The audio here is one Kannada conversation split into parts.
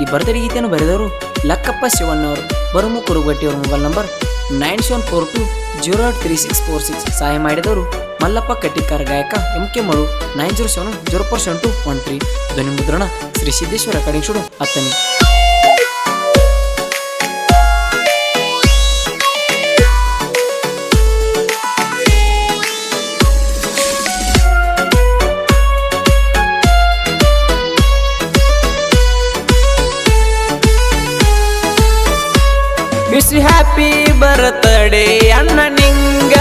ಈ ಬರ್ತ್ಡೇ ಗೀತೆಯನ್ನು ಬರೆದವರು ಲಕ್ಕಪ್ಪ ಶಿವಣ್ಣವರು. ಬರುಮು ಕುರುಗಟ್ಟಿಯವರ mobile number nine seven four two zero eight three six four six ಸಹಾಯ ಮಾಡಿದವರು ಮಲ್ಲಪ್ಪ ಕಟ್ಟಿಕಾರ ಗಾಯಕ M K ಮಳು nine zero seven zero seven two one three ಧ್ವನಿ ಮುದ್ರಣ ಶ್ರೀ ಸಿದ್ದೇಶ್ವರ ಕಡೆ ಶುಡು ಹತ್ತನಿ. ವಿಶ್ ಹ್ಯಾಪಿ ಬರ್ತಡೇ ಅಣ್ಣ ನಿಂಗ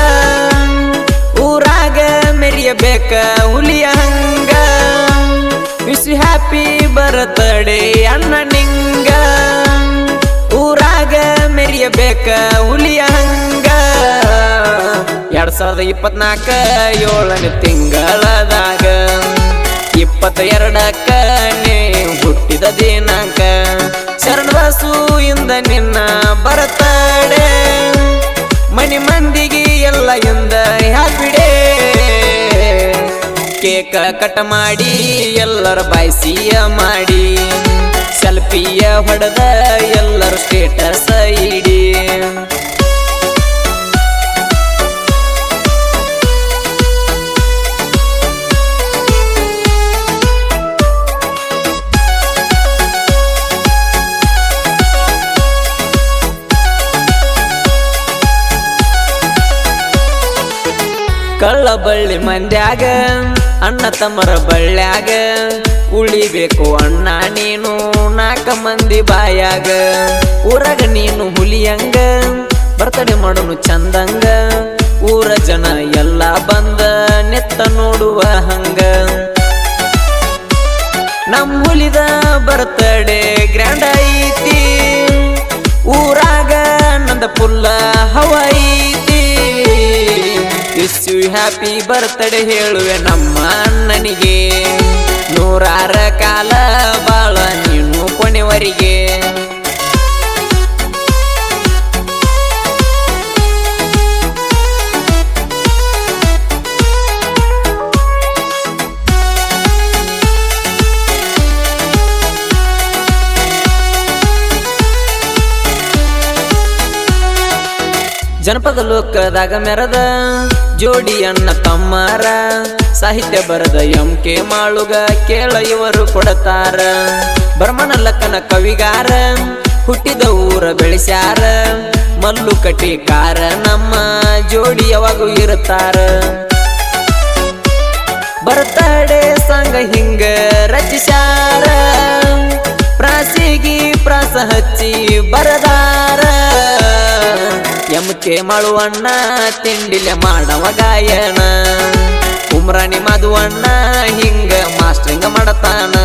ಊರಾಗ ಮೆರಿಯಬೇಕ ಹುಲಿಯ ಹಂಗ. ವಿಶ್ ಹ್ಯಾಪಿ ಬರ್ತಡೇ ಅಣ್ಣ ನಿಂಗ ಊರಾಗ ಮೆರಿಯಬೇಕ ಹುಲಿಯ ಹಂಗ. ಎರಡ್ ಸಾವಿರದ ಇಪ್ಪತ್ನಾಲ್ಕ ಏಳನೇ ತಿಂಗಳದಾಗ ಇಪ್ಪತ್ತ ಎರಡಕ್ಕ ಹುಟ್ಟಿದ ದಿನಾಂಕ. ಶರಣಬಸು ಇಂದ ನಿನ್ನ ಬರತಾಡೆ ಮನೆ ಮಂದಿಗೆ ಎಲ್ಲ ಎಂದ ಹ್ಯಾಪಿಡೇ ಕೇಕ ಕಟ್ ಮಾಡಿ, ಎಲ್ಲರ ಬಾಯ್ಸಿಯ ಮಾಡಿ. ಸೆಲ್ಫಿಯ ಹೊಡೆದ ಎಲ್ಲರ ಸ್ಟೇಟಸ್ ಇಡಿ ಕಳ್ಳ ಬಳ್ಳಿ ಮಂದ್ಯಾಗ, ಅಣ್ಣ ತಮ್ಮರ ಬಳ್ಳ್ಯಾಗ, ಉಳಿಬೇಕು ಅಣ್ಣ ನೀನು ನಾಲ್ಕ ಮಂದಿ ಬಾಯಾಗ. ಊರಾಗ ನೀನು ಹುಲಿಯಂಗ, ಬರ್ತಡೆ ಮಾಡೋನು ಚಂದಂಗ, ಊರ ಜನ ಎಲ್ಲ ಬಂದ ವಿಶ್ ಯು ಹ್ಯಾಪಿ ಬರ್ತಡೆ ಹೇಳುವೆ ನಮ್ಮ ಅಣ್ಣನಿಗೆ. ನೂರಾರ ಕಾಲ ಜನಪದ ಲೋಕದಾಗ ಮೆರದ ಜೋಡಿಯನ್ನ ತಮ್ಮಾರ. ಸಾಹಿತ್ಯ ಬರದ ಎಂ ಕೆ ಮಾಳುಗ ಕೇಳ ಇವರು ಕೊಡತಾರ. ಬರ್ಮನ ಲಕ್ಕನ ಕವಿಗಾರ, ಹುಟ್ಟಿದ ಊರ ಬೆಳೆಸ್ಯಾರ. ಮಲ್ಲು ಕಾರ ನಮ್ಮ ಜೋಡಿ ಯಾವಾಗೂ ಇರುತ್ತಾರ. ಬರ್ತಡೆ ಸಂಗ ಹಿಂಗ ರಚಿಸ್ಯಾರ. ಪ್ರಾಸಿಗಿ ಪ್ರಾಸ ಹಚ್ಚಿ ಬರದಾರ. ಕೆ ಮಳುವಣ್ಣ ತಿಂಡಿಲೆ ಮಾಡವ ಗಾಯನ. ಉಮ್ರಾಣಿ ಮಧುವಣ್ಣ ಹಿಂಗ ಮಾಸ್ಟ್ರಿಂಗ ಮಾಡತಾನ.